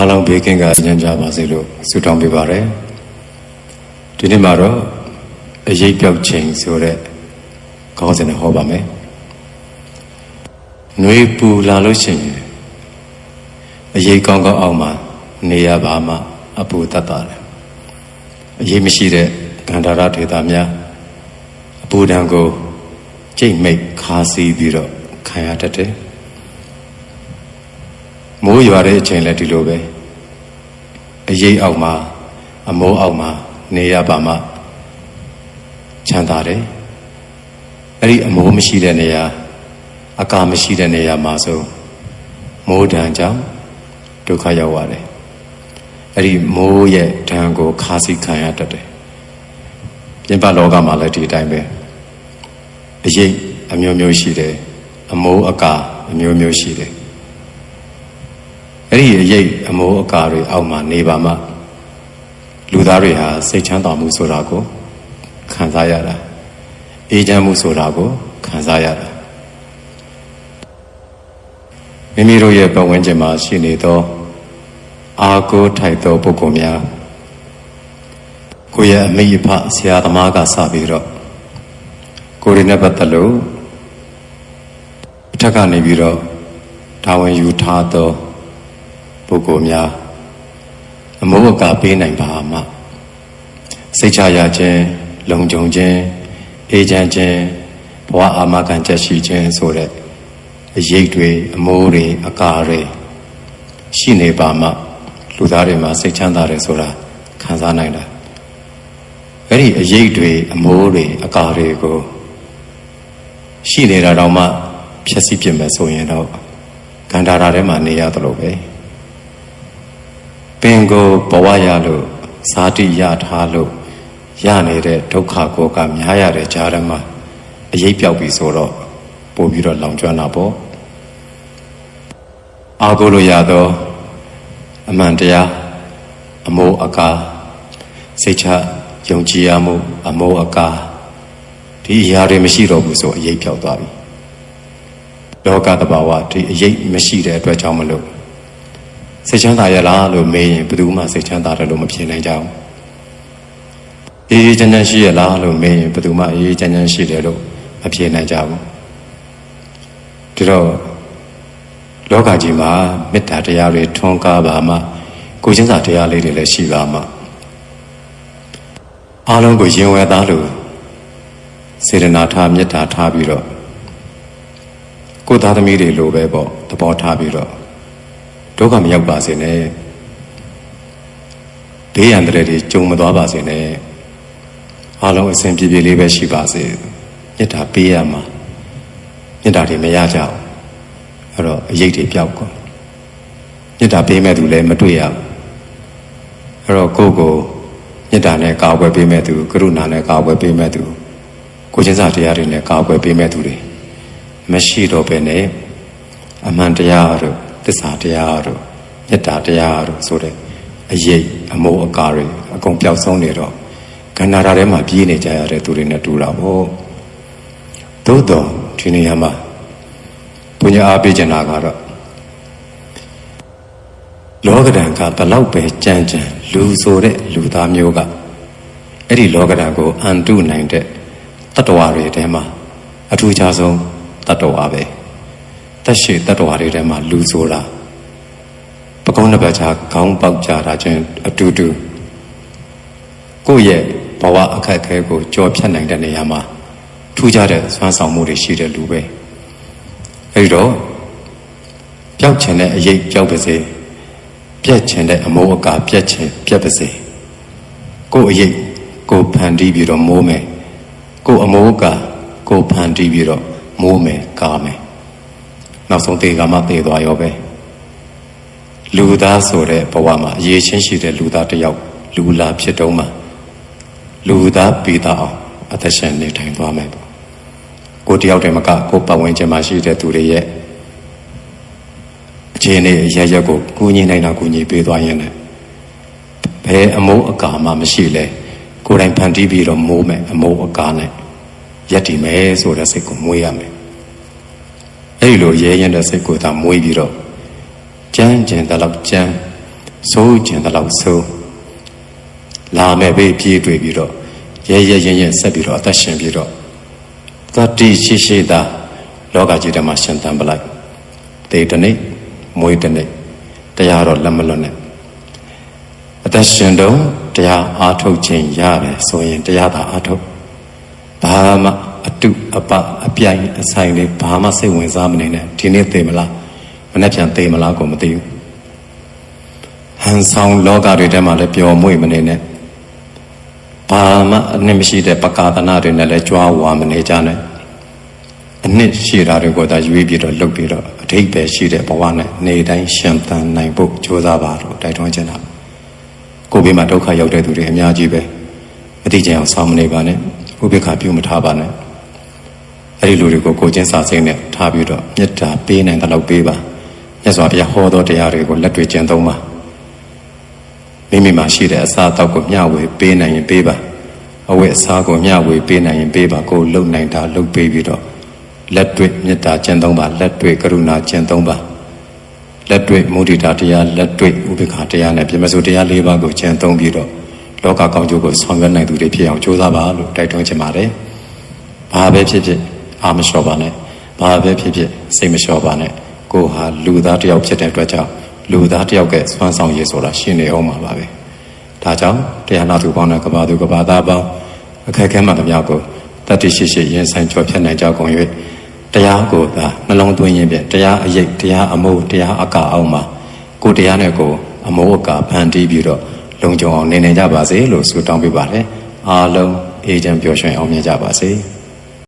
အားလုံးဘေးကင်းကအကျဉ်းကြပါစေလို့ဆုတောင်းပေးပါရယ်ဒီနေ့မှာတော့အရေးပြောက်ချိန်ဆိုတဲ့ခေါင်းစဉ်နဲ့ဟောပါမယ်ຫນွေပူလာလို့ရှိရင်အရေးကောင်းကောင်းအောင်မှာနေရပါမှအပူတတ်တာတယ်အရေးမရှိတဲ့ကန္တာရဒေတာများအပူဒဏ်ကိုကြိတ်မိတ်ခါစီပြီးတော့ခံရတတ်တယ် မိုးရွာတဲ့အချိန်လည်းဒီလိုပဲအရေးအောက်မှာအမိုးအောက်မှာနေရပါမှချမ်းသာတယ်အဲ့ဒီအမိုးမရှိတဲ့နေရာအကာမရှိတဲ့နေရာမှာဆိုမိုးဒဏ်ကြောင့်ဒုက္ခရောက်ရတယ်အဲ့ဒီမိုးရဲ့ဒဏ်ကိုခါးစီခံရတတ်တယ်ပြင်ပလောကမှာလည်းဒီအတိုင်းပဲအရေးအမျိုးမျိုးရှိတယ်အမိုးအကာအမျိုးမျိုးရှိတယ် အဲ့ဒီအရေးအမိုးအကာတွေအောက်မှာနေပါမှလူသားတွေဟာစိတ်ချမ်းသာမှုဆိုတာကိုခံစားရတာအေးချမ်းမှုဆိုတာကိုခံစားရတာမိမိတို့ရဲ့ပတ်ဝန်းကျင်မှာရှိနေသောအာကိုထိုက်သောပုဂ္ဂိုလ်များကိုယ့်ရဲ့အမိအဖဆရာသမားကစပြီးတော့ကိုယ်ရင်းနဲ့ပတ်သက်လို့အထက်ကနေပြီးတော့တာဝန်ယူထားသော ပုဂ္ဂိုလ်များအမိုးအကာပေးနိုင်ပါမှစိတ်ချရခြင်းလုံခြုံခြင်းအေးချမ်းခြင်းဘဝအာမခံချက်ရှိခြင်းဆိုတဲ့အရေးတွေအမိုးတွေအကာတွေရှိနေပါမှလူသားတွေမှာစိတ်ချမ်းသာတယ်ဆိုတာခံစားနိုင်တာအဲ့ဒီအရေးတွေအမိုးတွေအကာတွေကိုရှိနေတာတော့မှဖြည့်ဆည်းပြမယ်ဆိုရင်တော့ကန္တာရာထဲမှာနေရတယ်လို့ပဲ ပင်ကိုဘဝရလို့ဇာတိရထားလို့ရနေတဲ့ဒုက္ခကိုကများရတဲ့ကြားထဲမှာအရေးပြောက်ပြီဆိုတော့ပို့ပြီးတော့လောင်ကျွမ်းတာပေါ့အာကိုလို့ရတော့အမှန်တရားအမိုးအကာစိတ်ချယုံကြည်ရမှုအမိုးအကာဒီအရာတွေမရှိတော့ဘူးဆိုအရေးပြောက်သွားပြီလောကတဘာဝဒီအရေးမရှိတဲ့အတွက်ကြောင့်မလို့ စိတ်ချမ်းသာရလားလို့မေးရင်ဘယ်သူမှစိတ်ချမ်းသာတယ်လို့မဖြေနိုင်ကြဘူးအေးအေးချမ်းချမ်းရှိရလားလို့မေးရင်ဘယ်သူမှအေးအေးချမ်းချမ်းရှိတယ်လို့မဖြေနိုင်ကြဘူးဒီတော့လောကကြီးမှာမေတ္တာတရားတွေထွန်းကားပါမှကိုချင်းစာတရားလေးတွေလည်းရှိပါမှအားလုံးကိုရင်ဝယ်သားလို့စေရနာထားမေတ္တာထားပြီးတော့ကိုယ်သားသမီးတွေလိုပဲပေါ့သဘောထားပြီးတော့ ဒုက္ခမရောက်ပါစေနဲ့ဒေးရန်တရတွေကြုံမသွားပါစေနဲ့အားလုံးအစဉ်ပြေပြေလေးပဲရှိပါစေမေတ္တာပေးရမှာမေတ္တာတွေမရကြဘူးအဲ့တော့အရေးတွေပြောက်ကုန်မေတ္တာပေးမဲ့သူလည်းမတွေ့ရဘူးအဲ့တော့ကိုယ့်ကိုမေတ္တာနဲ့ကာကွယ်ပေးမဲ့သူကရုဏာနဲ့ကာကွယ်ပေးမဲ့သူကိုချင်းစာတရားတွေနဲ့ကာကွယ်ပေးမဲ့သူတွေမရှိတော့ဘဲနဲ့အမှန်တရားတို့ သစ္စာတရားတို့မေတ္တာတရားတို့ဆိုတဲ့အရေးအမိုးအကာတွေအကုန်ပျောက်ဆုံးနေတော့ကန္နာရာထဲမှာပြေးနေကြရတဲ့သူတွေနဲ့တူတာပေါ့သို့တော့ဒီနေရာမှာဘုညာအားပေးချင်တာကတော့လောကဒဏ်ကဘလောက်ပဲကြမ်းကြမ်းလူဆိုတဲ့လူသားမျိုးကအဲ့ဒီလောကဒဏ်ကိုအန်တုနိုင်တဲ့တတ္တဝါတွေထဲမှာအထူးခြားဆုံးတတ္တဝါပဲ တက်ရှိတတ္တဝါတွေထဲမှာလူဆိုတာပကုံးတစ်ပတ်ချာခေါင်းပေါက်ကြတာချင်းအတူတူကိုယ့်ရဲ့ဘဝအခက်အခဲကိုကြော်ဖြတ်နိုင်တဲ့နေရာမှာထူးခြားတဲ့စွမ်းဆောင်မှုတွေရှိတဲ့လူပဲအဲဒီတော့ပျောက်ချင်တဲ့အရေးပျောက်ပါစေပြက်ချင်တဲ့အမိုးအကာပြက်ချင်ပြက်ပါစေကိုယ့်အရေးကိုဖန်တီးပြီးတော့မိုးမယ်ကိုယ့်အမိုးအကာကိုဖန်တီးပြီးတော့မိုးမယ်ကားမယ် နောက်ဆုံးတေကမှတေသွားရောပဲလူသားဆိုတဲ့ဘဝမှာအရေးချင်းရှိတဲ့လူသားတစ်ယောက်လူလာဖြစ်တော့မှလူသားပြီးသားအောင်အသက်ရှင်နေထိုင်သွားမယ်ပေါ့ကိုတယောက်တည်းမကကိုပတ်ဝန်းကျင်မှာရှိတဲ့သူတွေရဲ့အခြေအနေအရရက်ကိုကူညီနိုင်တာကူညီပေးသွားရင်လည်းဘယ်အမိုးအကာမှမရှိလဲကိုယ်တိုင်ဖန်တီးပြီးတော့မိုးမယ်အမိုးအကာနဲ့ရက်တည်မယ်ဆိုတဲ့စိတ်ကိုမွေးရမယ် အဲ့ဒီလိုရဲရင်တဲ့စိတ်ကိုသာမွေးပြီးတော့ကြမ်းကျင်တဲ့လောက်ကြမ်းစိုးကျင်တဲ့လောက်စိုးလာမဲ့ဘေးပြေးတွေ့ပြီးတော့ရဲရဲရင်ရင်ဆက်ပြီးတော့အသက်ရှင်ပြီးတော့သတ္တိရှိရှိသာလောကကြီးထဲမှာရှင်သန်ပလိုက်တေတနေ့မွေးတနေ့တရားတော့လက်မလွတ်နဲ့အသက်ရှင်တော့တရားအားထုတ်ခြင်းရတယ်ဆိုရင်တရားသာအားထုတ်ဘာမှ အတုအပအပြိုင်အဆိုင်လေးဘာမှစိတ်ဝင်စားမနေနဲ့ဒီနေ့သိမလားမနေ့ပြန်သိမလားကိုမသိဘူးဟန်ဆောင်လောကတွေထဲမှာလည်းပျော်မွေ့မနေနဲ့ဘာမှအနှစ်မရှိတဲ့ပကာသနာတွေနဲ့လည်းကြွားဝါမနေကြနဲ့အနှစ်ရှိတာတွေကိုသာရွေးပြီးတော့လုပ်ပြီးတော့အထိပ္ပယ်ရှိတဲ့ဘဝနဲ့နေတိုင်းရှင်သန်နိုင်ဖို့ကြိုးစားပါတော့တိုက်တွန်းချင်တာကိုယ်ဘေးမှာဒုက္ခရောက်တဲ့သူတွေအများကြီးပဲမတိကျအောင်ဆောင်းမနေပါနဲ့ဥပိ္ပခာပြုမထားပါနဲ့ အဲ့ဒီလူတွေကိုကိုယ်ချင်းစာစိတ်နဲ့ထားပြီးတော့မေတ္တာပေးနိုင်တဲ့လောက်ပေးပါမြတ်စွာဘုရားဟောတော်တရားတွေကိုလက်တွေ့ကျင့်သုံးပါမိမိမှာရှိတဲ့အစာအသောက်ကိုမျှဝေပေးနိုင်ရင်ပေးပါအဝတ်အစားကိုမျှဝေပေးနိုင်ရင်ပေးပါကိုယ်လုံနိုင်တာလုပ်ပေးပြီးတော့လက်တွေ့မေတ္တာကျင့်သုံးပါလက်တွေ့ကရုဏာကျင့်သုံးပါလက်တွေ့မုဒိတာတရားလက်တွေ့ဥပိ္ပခာတရားနဲ့ပြမစုတရား၄ပါးကိုကျင့်သုံးပြီးတော့လောကကောင်းကျိုးကိုဆောင်ရွက်နိုင်သူတွေဖြစ်အောင်ကြိုးစားပါလို့တိုက်တွန်းချင်ပါတယ်။ဘာပဲဖြစ်ဖြစ် အာမလျှော့ပါနဲ့။ဘာပဲဖြစ်ဖြစ်စိတ်မလျှော့ပါနဲ့။ကိုယ်ဟာလူသားတစ်ယောက်ဖြစ်တဲ့အတွက်ကြောင့်လူသားတစ်ယောက်ကစွမ်းဆောင်ရည်ဆိုတာရှင်းနေအောင်ပါပဲ။ဒါကြောင့်တရားနာသူပေါင်းတဲ့ကဘာသူကဘာသားပေါင်းအခက်အခဲမှသမျှကိုတတ္တိရှိရှိရင်ဆိုင်ကြော်ဖြတ်နိုင်ကြကုန်၍တရားကိုသာနှလုံးသွင်းရင်ဖြင့်တရားအယိတ်တရားအမိုးတရားအကအောင်မှာကိုယ်တရားနဲ့ကိုယ်အမိုးအကဖန်တီးပြီးတော့လုံခြုံအောင်နေနေကြပါစေလို့ဆုတောင်းပေးပါတယ်အားလုံးအေးချမ်းပျော်ရွှင်အောင်မြင်ကြပါစေ။